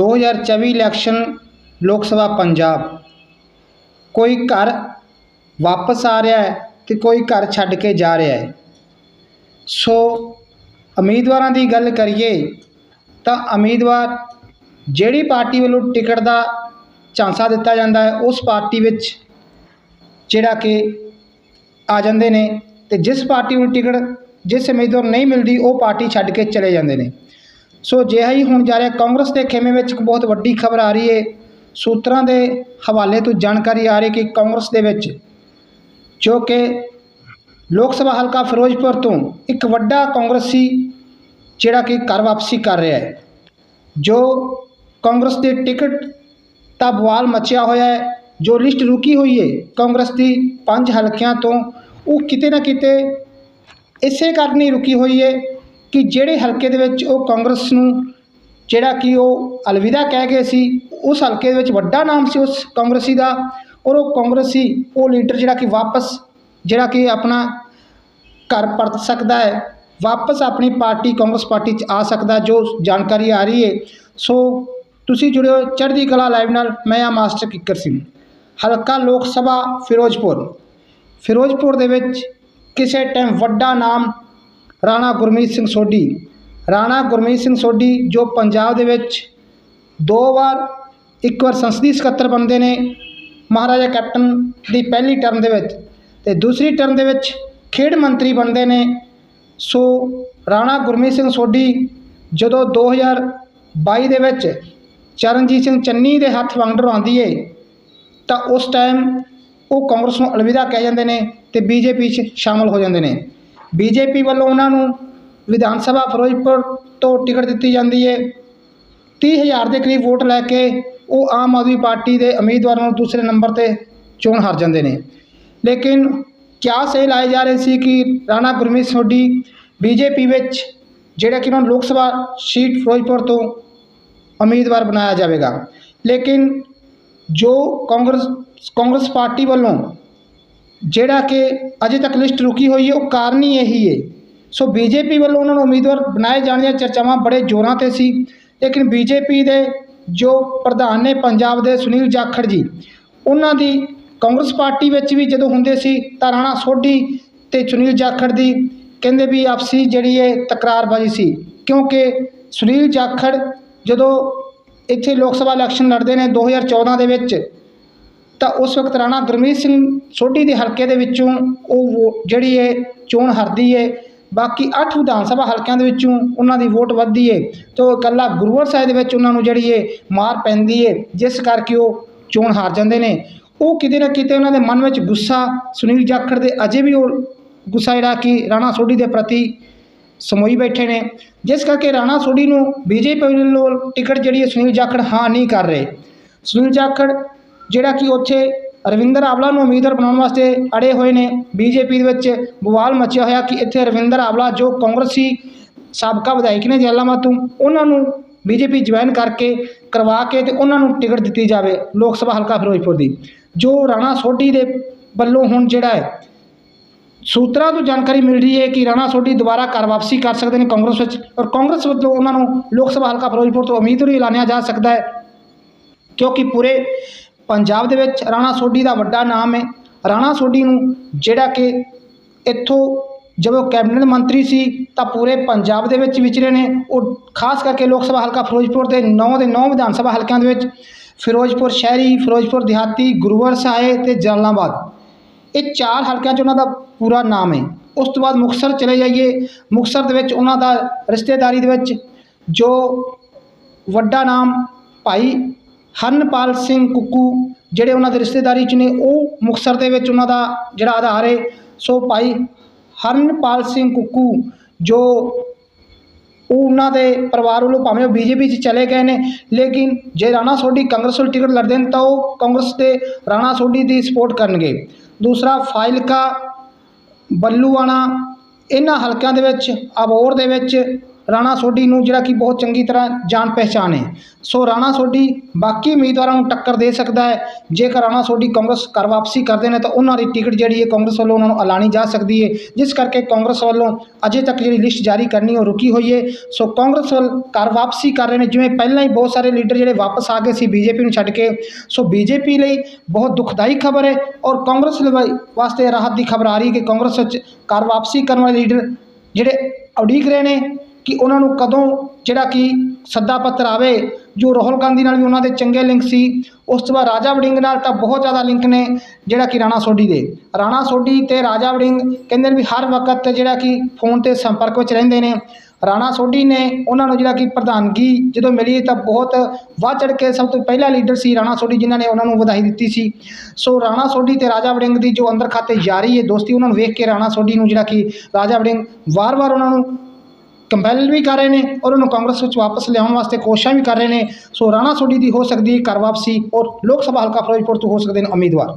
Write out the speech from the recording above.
2024 election ਲੋਕ ਸਭਾ ਪੰਜਾਬ। ਕੋਈ ਘਰ ਵਾਪਸ ਆ ਰਿਹਾ ਹੈ ਤੇ ਕੋਈ ਘਰ ਛੱਡ ਕੇ ਜਾ ਰਿਹਾ ਹੈ। ਸੋ ਉਮੀਦਵਾਰਾਂ ਦੀ ਗੱਲ ਕਰੀਏ ਤਾਂ ਉਮੀਦਵਾਰ ਜਿਹੜੀ ਪਾਰਟੀ ਵੱਲੋਂ ਟਿਕਟ ਦਾ ਝਾਂਸਾ ਦਿੱਤਾ ਜਾਂਦਾ ਹੈ, ਉਸ ਪਾਰਟੀ ਵਿੱਚ ਜਿਹੜਾ ਕਿ ਆ ਜਾਂਦੇ ਨੇ ਤੇ ਜਿਸ ਪਾਰਟੀ ਨੂੰ ਟਿਕਟ, ਜਿਸ ਉਮੀਦਵਾਰ ਨੂੰ ਨਹੀਂ ਮਿਲਦੀ, ਉਹ ਪਾਰਟੀ ਛੱਡ ਕੇ ਚਲੇ ਜਾਂਦੇ ਨੇ। ਸੋ ਅਜਿਹਾ ਹੀ ਹੁਣ ਜਾ ਰਿਹਾ, ਕਾਂਗਰਸ ਦੇ ਖੇਮੇ ਵਿੱਚ ਇੱਕ ਬਹੁਤ ਵੱਡੀ ਖਬਰ ਆ ਰਹੀ ਹੈ ਸੂਤਰਾਂ ਦੇ ਹਵਾਲੇ ਤੋਂ ਜਾਣਕਾਰੀ ਆ ਰਹੀ ਕਿ ਕਾਂਗਰਸ ਦੇ ਵਿੱਚ ਜੋ ਕਿ ਲੋਕ ਸਭਾ ਹਲਕਾ ਫਿਰੋਜ਼ਪੁਰ ਤੋਂ ਇੱਕ ਵੱਡਾ ਕਾਂਗਰਸੀ ਜਿਹੜਾ ਕਿ ਘਰ ਵਾਪਸੀ ਕਰ ਰਿਹਾ ਹੈ, ਜੋ ਕਾਂਗਰਸ ਦੇ ਟਿਕਟ ਦਾ ਬਵਾਲ ਮਚਿਆ ਹੋਇਆ ਹੈ, ਜੋ ਲਿਸਟ ਰੁਕੀ ਹੋਈ ਹੈ ਕਾਂਗਰਸ ਦੀ ਪੰਜ ਹਲਕਿਆਂ ਤੋਂ, ਉਹ ਕਿਤੇ ਨਾ ਕਿਤੇ ਇਸੇ ਕਾਰਨ ਹੀ ਰੁਕੀ ਹੋਈ ਹੈ ਕਿ ਜਿਹੜੇ ਹਲਕੇ ਦੇ ਵਿੱਚ ਉਹ ਕਾਂਗਰਸ ਨੂੰ ਜਿਹੜਾ ਕਿ ਉਹ ਅਲਵਿਦਾ ਕਹਿ ਗਏ ਸੀ, ਉਸ ਹਲਕੇ ਦੇ ਵਿੱਚ ਵੱਡਾ ਨਾਮ ਸੀ ਉਸ ਕਾਂਗਰਸੀ ਦਾ ਔਰ ਉਹ ਕਾਂਗਰਸੀ, ਉਹ ਲੀਡਰ ਜਿਹੜਾ ਕਿ ਵਾਪਸ, ਜਿਹੜਾ ਕਿ ਆਪਣਾ ਘਰ ਪਰਤ ਸਕਦਾ ਹੈ, ਵਾਪਸ ਆਪਣੀ ਪਾਰਟੀ, ਕਾਂਗਰਸ ਪਾਰਟੀ 'ਚ ਆ ਸਕਦਾ ਜੋ ਜਾਣਕਾਰੀ ਆ ਰਹੀ ਹੈ। ਸੋ ਤੁਸੀਂ ਜੁੜਿਓ ਚੜ੍ਹਦੀ ਕਲਾ ਲਾਈਵ ਨਾਲ, ਮੈਂ ਆ ਮਾਸਟਰ ਕਿੱਕਰ ਸਿੰਘ। ਹਲਕਾ ਲੋਕ ਸਭਾ ਫਿਰੋਜ਼ਪੁਰ। ਫਿਰੋਜ਼ਪੁਰ ਦੇ ਵਿੱਚ ਕਿਸੇ ਟਾਈਮ ਵੱਡਾ ਨਾਮ ਰਾਣਾ ਗੁਰਮੀਤ ਸਿੰਘ ਸੋਢੀ। ਰਾਣਾ ਗੁਰਮੀਤ ਸਿੰਘ ਸੋਢੀ ਜੋ ਪੰਜਾਬ ਦੇ ਵਿੱਚ ਦੋ ਵਾਰ, ਇੱਕ ਵਾਰ ਸੰਸਦੀ ਸਕੱਤਰ ਬਣਦੇ ਨੇ, ਮਹਾਰਾਜਾ ਕੈਪਟਨ ਦੀ ਪਹਿਲੀ ਟਰਮ ਦੇ ਵਿੱਚ ਤੇ ਦੂਸਰੀ ਟਰਮ ਦੇ ਵਿੱਚ ਖੇਡ ਮੰਤਰੀ ਬਣਦੇ ਨੇ। ਸੋ ਰਾਣਾ ਗੁਰਮੀਤ ਸਿੰਘ ਸੋਢੀ ਜਦੋਂ 2022 ਦੇ ਵਿੱਚ ਚਰਨਜੀਤ ਸਿੰਘ ਚੰਨੀ ਦੇ ਹੱਥ ਵੰਡਰ ਆਉਂਦੀ ਏ, ਤਾਂ ਉਸ ਟਾਈਮ ਉਹ ਕਾਂਗਰਸ ਨੂੰ ਅਲਵਿਦਾ ਕਹਿ ਜਾਂਦੇ ਨੇ ਤੇ ਬੀਜੇਪੀ 'ਚ ਸ਼ਾਮਲ ਹੋ ਜਾਂਦੇ ਨੇ। ਬੀਜੇਪੀ ਵੱਲੋਂ ਉਹਨਾਂ ਨੂੰ ਵਿਧਾਨ ਸਭਾ ਫਿਰੋਜ਼ਪੁਰ ਤੋਂ ਟਿਕਟ ਦਿੱਤੀ ਜਾਂਦੀ ਏ 30000 ਦੇ ਕਰੀਬ ਵੋਟ ਲੈ ਕੇ ਉਹ ਆਮ ਆਦਮੀ ਪਾਰਟੀ ਦੇ ਉਮੀਦਵਾਰਾਂ ਨੂੰ ਦੂਸਰੇ ਨੰਬਰ ਤੇ ਚੋਣ ਹਾਰ ਜਾਂਦੇ ਨੇ। ਲੇਕਿਨ ਕਿਆ ਸੇ ਲਾਏ ਜਾ ਰਹੇ ਸੀ ਕਿ ਰਾਣਾ ਗੁਰਮੀਤ ਸੋਢੀ ਬੀਜੇਪੀ ਵਿੱਚ ਜਿਹੜਾ ਕਿ ਉਹਨਾਂ ਨੂੰ ਲੋਕ ਸਭਾ ਸੀਟ ਫਿਰੋਜ਼ਪੁਰ ਤੋਂ ਉਮੀਦਵਾਰ ਬਣਾਇਆ ਜਾਵੇਗਾ। ਲੇਕਿਨ ਜੋ ਕਾਂਗਰਸ ਕਾਂਗਰਸ ਪਾਰਟੀ ਵੱਲੋਂ ਜਿਹੜਾ ਕਿ ਅਜੇ ਤੱਕ ਲਿਸਟ ਰੁਕੀ ਹੋਈ ਹੈ, ਉਹ ਕਾਰਨ ਹੀ ਇਹੀ ਹੈ। ਸੋ ਬੀਜੇਪੀ ਵੱਲੋਂ ਉਹਨਾਂ ਨੂੰ ਉਮੀਦਵਾਰ ਬਣਾਏ ਜਾਣ ਦੀਆਂ ਚਰਚਾਵਾਂ ਬੜੇ ਜ਼ੋਰਾਂ ਤੇ ਸੀ। ਲੇਕਿਨ ਬੀਜੇਪੀ ਦੇ ਜੋ ਪ੍ਰਧਾਨ ਨੇ ਪੰਜਾਬ ਦੇ ਸੁਨੀਲ ਜਾਖੜ ਜੀ, ਉਹਨਾਂ ਦੀ ਕਾਂਗਰਸ ਪਾਰਟੀ ਵਿੱਚ ਵੀ ਜਦੋਂ ਹੁੰਦੇ ਸੀ, ਤਾਂ ਰਾਣਾ ਸੋਢੀ ਤੇ ਸੁਨੀਲ ਜਾਖੜ ਦੀ ਕਹਿੰਦੇ ਵੀ ਆਪਸੀ ਜਿਹੜੀ ਇਹ ਤਕਰਾਰਬਾਜ਼ੀ ਸੀ। ਕਿਉਂਕਿ ਸੁਨੀਲ ਜਾਖੜ ਜਦੋਂ ਇੱਥੇ ਲੋਕ ਸਭਾ ਇਲੈਕਸ਼ਨ ਲੜਦੇ ਨੇ 2014 ਦੇ ਵਿੱਚ ਤਾਂ ਉਸ ਵਕਤ ਰਾਣਾ ਗੁਰਮੀਤ ਸਿੰਘ ਸੋਢੀ ਦੇ ਹਲਕੇ ਦੇ ਵਿੱਚੋਂ ਉਹ ਵੋ- ਜਿਹੜੀ ਹੈ ਚੋਣ ਹਰਦੀ ਹੈ ਬਾਕੀ 8 ਵਿਧਾਨ ਸਭਾ ਹਲਕਿਆਂ ਦੇ ਵਿੱਚੋਂ ਉਹਨਾਂ ਦੀ ਵੋਟ ਵੱਧਦੀ ਹੈ ਤੇ ਉਹ ਇਕੱਲਾ ਗੁਰੂਵਰ ਸਾਹਿਬ ਦੇ ਵਿੱਚ ਉਹਨਾਂ ਨੂੰ ਜਿਹੜੀ ਹੈ ਮਾਰ ਪੈਂਦੀ ਹੈ ਜਿਸ ਕਰਕੇ ਉਹ ਚੋਣ ਹਾਰ ਜਾਂਦੇ ਨੇ। ਉਹ ਕਿਤੇ ਨਾ ਕਿਤੇ ਉਹਨਾਂ ਦੇ ਮਨ ਵਿੱਚ ਗੁੱਸਾ, ਸੁਨੀਲ ਜਾਖੜ ਦੇ ਅਜੇ ਵੀ ਉਹ ਗੁੱਸਾ ਜਿਹੜਾ ਕਿ ਰਾਣਾ ਸੋਢੀ ਦੇ ਪ੍ਰਤੀ ਸਮੋਈ ਬੈਠੇ ਨੇ। ਜਿਸ ਕਰਕੇ ਰਾਣਾ ਸੋਢੀ ਨੂੰ ਬੀਜੇਪੀ ਵੱਲੋਂ ਟਿਕਟ ਜਿਹੜੀ ਹੈ ਸੁਨੀਲ ਜਾਖੜ ਹਾਂ ਨਹੀਂ ਕਰ ਰਹੇ। ਸੁਨੀਲ ਜਾਖੜ ਜਿਹੜਾ ਕਿ ਉੱਥੇ ਰਵਿੰਦਰ ਆਵਲਾ ਨੂੰ ਉਮੀਦਵਾਰ ਬਣਾਉਣ ਵਾਸਤੇ ਅੜੇ ਹੋਏ ਨੇ। ਬੀਜੇਪੀ ਦੇ ਵਿੱਚ ਬਵਾਲ ਮਚਿਆ ਹੋਇਆ ਕਿ ਇੱਥੇ ਰਵਿੰਦਰ ਆਵਲਾ, ਜੋ ਕਾਂਗਰਸੀ ਸਾਬਕਾ ਵਿਧਾਇਕ ਨੇ ਜਲਾਲਾਬਾਦ ਤੋਂ, ਉਹਨਾਂ ਨੂੰ ਬੀਜੇਪੀ ਜੁਆਇਨ ਕਰਕੇ ਕਰਵਾ ਕੇ ਤੇ ਉਹਨਾਂ ਨੂੰ ਟਿਕਟ ਦਿੱਤੀ ਜਾਵੇ ਲੋਕ ਸਭਾ ਹਲਕਾ ਫਿਰੋਜ਼ਪੁਰ ਦੀ। ਜੋ ਰਾਣਾ ਸੋਢੀ ਦੇ ਵੱਲੋਂ ਹੁਣ ਜਿਹੜਾ ਹੈ, ਸੂਤਰਾਂ ਤੋਂ ਜਾਣਕਾਰੀ ਮਿਲ ਰਹੀ ਹੈ ਕਿ ਰਾਣਾ ਸੋਢੀ ਦੁਬਾਰਾ ਘਰ ਵਾਪਸੀ ਕਰ ਸਕਦੇ ਨੇ ਕਾਂਗਰਸ ਵਿੱਚ ਔਰ ਕਾਂਗਰਸ ਵੱਲੋਂ ਉਹਨਾਂ ਨੂੰ ਲੋਕ ਸਭਾ ਹਲਕਾ ਫਿਰੋਜ਼ਪੁਰ ਤੋਂ ਉਮੀਦਵਾਰੀ ਐਲਾਨਿਆ ਜਾ ਸਕਦਾ ਹੈ, ਕਿਉਂਕਿ ਪੂਰੇ ਪੰਜਾਬ ਦੇ ਵਿੱਚ ਰਾਣਾ ਸੋਢੀ ਦਾ ਵੱਡਾ ਨਾਮ ਹੈ। ਰਾਣਾ ਸੋਢੀ ਨੂੰ ਜਿਹੜਾ ਕਿ ਇੱਥੋਂ ਜਦੋਂ ਕੈਬਨਿਟ ਮੰਤਰੀ ਸੀ ਤਾਂ ਪੂਰੇ ਪੰਜਾਬ ਦੇ ਵਿੱਚ ਵਿਚਰੇ ਨੇ। ਉਹ ਖਾਸ ਕਰਕੇ ਲੋਕ ਸਭਾ ਹਲਕਾ ਫਿਰੋਜ਼ਪੁਰ ਦੇ 9 ਦੇ 9 ਵਿਧਾਨ ਸਭਾ ਹਲਕਿਆਂ ਦੇ ਵਿੱਚ, ਫਿਰੋਜ਼ਪੁਰ ਸ਼ਹਿਰੀ, ਫਿਰੋਜ਼ਪੁਰ ਦਿਹਾਤੀ, ਗੁਰੂਵਰ ਸਹਾਏ ਤੇ ਜਲਾਲਾਬਾਦ। ਇਹ ਚਾਰ ਹਲਕਿਆਂ 'ਚ ਉਹਨਾਂ ਦਾ ਪੂਰਾ ਨਾਮ ਹੈ। ਉਸ ਤੋਂ ਬਾਅਦ ਮੁਕਤਸਰ ਚਲੇ ਜਾਈਏ। ਮੁਕਤਸਰ ਦੇ ਵਿੱਚ ਉਹਨਾਂ ਦਾ ਰਿਸ਼ਤੇਦਾਰੀ ਦੇ ਵਿੱਚ ਜੋ ਵੱਡਾ ਨਾਮ ਭਾਈ ਹਰਨਪਾਲ ਸਿੰਘ ਕੁੱਕੂ ਜਿਹੜੇ ਉਹਨਾਂ ਦੇ ਰਿਸ਼ਤੇਦਾਰੀ 'ਚ ਨੇ, ਉਹ ਮੁਕਤਸਰ ਦੇ ਵਿੱਚ ਉਹਨਾਂ ਦਾ ਜਿਹੜਾ ਆਧਾਰ ਹੈ ਸੋ ਭਾਈ ਹਰਨਪਾਲ ਸਿੰਘ ਕੁੱਕੂ ਜੋ ਉਹ ਉਹਨਾਂ ਦੇ ਪਰਿਵਾਰ ਵੱਲੋਂ ਭਾਵੇਂ ਉਹ ਬੀਜੇਪੀ 'ਚ ਚਲੇ ਗਏ ਨੇ, ਲੇਕਿਨ ਜੇ ਰਾਣਾ ਸੋਢੀ ਕਾਂਗਰਸ ਵੱਲ ਟਿਕਟ ਲੜਦੇ ਨੇ ਤਾਂ ਉਹ ਕਾਂਗਰਸ ਦੇ ਰਾਣਾ ਸੋਢੀ ਦੀ ਸਪੋਰਟ ਕਰਨਗੇ। ਦੂਸਰਾ ਫਾਜ਼ਿਲਕਾ ਬੱਲੂਆਣਾ, ਇਹਨਾਂ ਹਲਕਿਆਂ ਦੇ ਵਿੱਚ ਅਬੋਰ ਦੇ ਵਿੱਚ ਰਾਣਾ ਸੋਢੀ ਨੂੰ ਜਿਹੜਾ ਕਿ ਬਹੁਤ ਚੰਗੀ ਤਰ੍ਹਾਂ ਜਾਣ ਪਹਿਚਾਣ ਹੈ। ਸੋ ਰਾਣਾ ਸੋਢੀ ਬਾਕੀ ਉਮੀਦਵਾਰਾਂ ਨੂੰ ਟੱਕਰ ਦੇ ਸਕਦਾ ਹੈ। ਜੇਕਰ ਰਾਣਾ ਸੋਢੀ ਕਾਂਗਰਸ ਘਰ ਵਾਪਸੀ ਕਰਦੇ ਨੇ ਤਾਂ ਉਹਨਾਂ ਦੀ ਟਿਕਟ ਜਿਹੜੀ ਹੈ ਕਾਂਗਰਸ ਵੱਲੋਂ ਉਹਨਾਂ ਨੂੰ ਐਲਾਨੀ ਜਾ ਸਕਦੀ ਹੈ। ਜਿਸ ਕਰਕੇ ਕਾਂਗਰਸ ਵੱਲੋਂ ਅਜੇ ਤੱਕ ਜਿਹੜੀ ਲਿਸਟ ਜਾਰੀ ਕਰਨੀ ਉਹ ਰੁਕੀ ਹੋਈ ਹੈ। ਸੋ ਕਾਂਗਰਸ ਵੱਲ ਘਰ ਵਾਪਸੀ ਕਰ ਰਹੇ ਨੇ। ਜਿਵੇਂ ਪਹਿਲਾਂ ਹੀ ਬਹੁਤ ਸਾਰੇ ਲੀਡਰ ਜਿਹੜੇ ਵਾਪਸ ਆ ਗਏ ਸੀ ਬੀਜੇਪੀ ਨੂੰ ਛੱਡ ਕੇ। ਸੋ ਬੀਜੇਪੀ ਲਈ ਬਹੁਤ ਦੁਖਦਾਈ ਖਬਰ ਹੈ ਔਰ ਕਾਂਗਰਸ ਵਾਸਤੇ ਰਾਹਤ ਦੀ ਖਬਰ ਆ ਰਹੀ ਹੈ ਕਿ ਕਾਂਗਰਸ ਵਿੱਚ ਘਰ ਵਾਪਸੀ ਕਰਨ ਵਾਲੇ ਲੀਡਰ ਜਿਹੜੇ ਉਡੀਕ ਰਹੇ ਨੇ। ਕਿ ਉਹਨਾਂ ਨੂੰ ਕਦੋਂ ਜਿਹੜਾ ਕਿ ਸੱਦਾ ਪੱਤਰ ਆਵੇ, ਜੋ ਰਾਹੁਲ ਗਾਂਧੀ ਨਾਲ ਵੀ ਉਹਨਾਂ ਦੇ ਚੰਗੇ ਲਿੰਕ ਸੀ, ਉਸ ਤੋਂ ਬਾਅਦ ਰਾਜਾ ਵੜਿੰਗ ਨਾਲ ਤਾਂ ਬਹੁਤ ਜ਼ਿਆਦਾ ਲਿੰਕ ਨੇ, ਜਿਹੜਾ ਕਿ ਰਾਣਾ ਸੋਢੀ ਦੇ। ਰਾਣਾ ਸੋਢੀ ਤੇ ਰਾਜਾ ਵੜਿੰਗ ਕਹਿੰਦੇ ਨੇ ਵੀ ਹਰ ਵਕਤ ਜਿਹੜਾ ਕਿ ਫੋਨ ਤੇ ਸੰਪਰਕ ਵਿੱਚ ਰਹਿੰਦੇ ਨੇ। ਰਾਣਾ ਸੋਢੀ ਨੇ ਉਹਨਾਂ ਨੂੰ ਜਿਹੜਾ ਕਿ ਪ੍ਰਧਾਨਗੀ ਜਦੋਂ ਮਿਲੀ ਤਾਂ ਬਹੁਤ ਵੱਧ ਚੜ ਕੇ ਸਭ ਤੋਂ ਪਹਿਲਾ ਲੀਡਰ ਸੀ ਰਾਣਾ ਸੋਢੀ, ਜਿਨ੍ਹਾਂ ਨੇ ਉਹਨਾਂ ਨੂੰ ਵਧਾਈ ਦਿੱਤੀ ਸੀ। ਸੋ ਰਾਣਾ ਸੋਢੀ ਤੇ ਰਾਜਾ ਵੜਿੰਗ ਦੀ ਜੋ ਅੰਦਰ ਖਾਤੇ ਜਾਰੀ ਹੈ ਦੋਸਤੀ ਉਹਨਾਂ ਨੂੰ ਵੇਖ ਕੇ ਰਾਣਾ ਸੋਢੀ ਨੂੰ ਜਿਹੜਾ ਕਿ ਰਾਜਾ ਵੜਿੰਗ ਵਾਰ-ਵਾਰ ਉਹਨਾਂ ਨੂੰ ਕੰਪੈਲ ਵੀ ਕਰ ਰਹੇ ਨੇ ਔਰ ਉਹਨੂੰ ਕਾਂਗਰਸ ਵਿੱਚ ਵਾਪਸ ਲਿਆਉਣ ਵਾਸਤੇ ਕੋਸ਼ਿਸ਼ਾਂ ਵੀ ਕਰ ਰਹੇ ਨੇ। ਸੋ ਰਾਣਾ ਸੋਢੀ ਦੀ ਹੋ ਸਕਦੀ ਹੈ ਘਰ ਵਾਪਸੀ ਔਰ ਲੋਕ ਸਭਾ ਹਲਕਾ ਫਿਰੋਜ਼ਪੁਰ ਤੋਂ ਹੋ ਸਕਦੇ ਨੇ ਉਮੀਦਵਾਰ।